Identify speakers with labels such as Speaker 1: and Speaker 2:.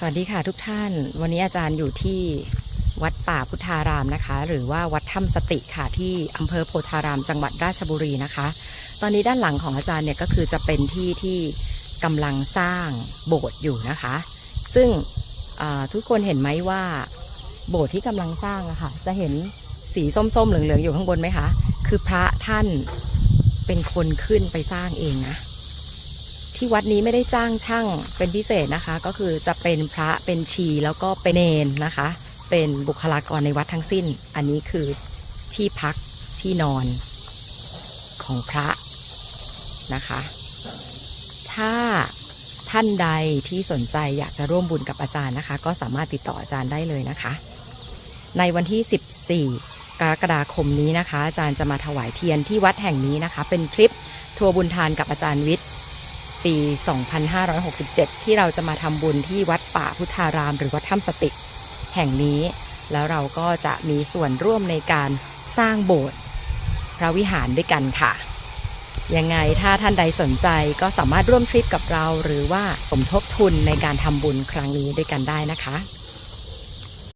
Speaker 1: สวัสดีค่ะทุกท่าน วันนี้อาจารย์อยู่ที่วัดป่าพุทธารามนะคะ หรือว่าวัดถ้ำสติค่ะที่อำเภอโพธารามจังหวัดราชบุรีนะคะ ตอนนี้ด้านหลังของอาจารย์เนี่ยก็คือจะเป็นที่ที่กำลังสร้างโบสถ์อยู่นะคะ ซึ่งทุกคนเห็นไหมว่าโบสถ์ที่กำลังสร้างอะค่ะจะเห็นสีส้มๆเหลืองๆอยู่ข้างบนไหมคะ คือพระท่านเป็นคนขึ้นไปสร้างเองนะ ที่วัดนี้ไม่ได้จ้างช่างเป็นพิเศษนะคะ ก็คือจะเป็นพระเป็นชีแล้วก็เป็นเนนนะคะ เป็นบุคลากรในวัดทั้งสิ้น อันนี้คือที่พักที่นอนของพระนะคะ ถ้าท่านใดที่สนใจอยากจะร่วมบุญกับอาจารย์นะคะ ก็สามารถติดต่ออาจารย์ได้เลยนะคะ ในวันที่ 14 กรกฎาคมนี้นะคะ อาจารย์จะมาถวายเทียนที่วัดแห่งนี้นะคะ เป็นทริปทัวร์บุญทานกับอาจารย์วิทย์ ปี 2567 ที่เราจะมาทำบุญที่วัดป่าพุทธาราม หรือวัดถ้ำสติ แห่งนี้ แล้วเราก็จะมีส่วนร่วมในการสร้างโบสถ์พระวิหารด้วยกันค่ะ ยังไงถ้าท่านใดสนใจก็สามารถร่วมทริปกับเรา หรือว่าสมทบทุนในการทำบุญครั้งนี้ด้วยกันได้นะคะ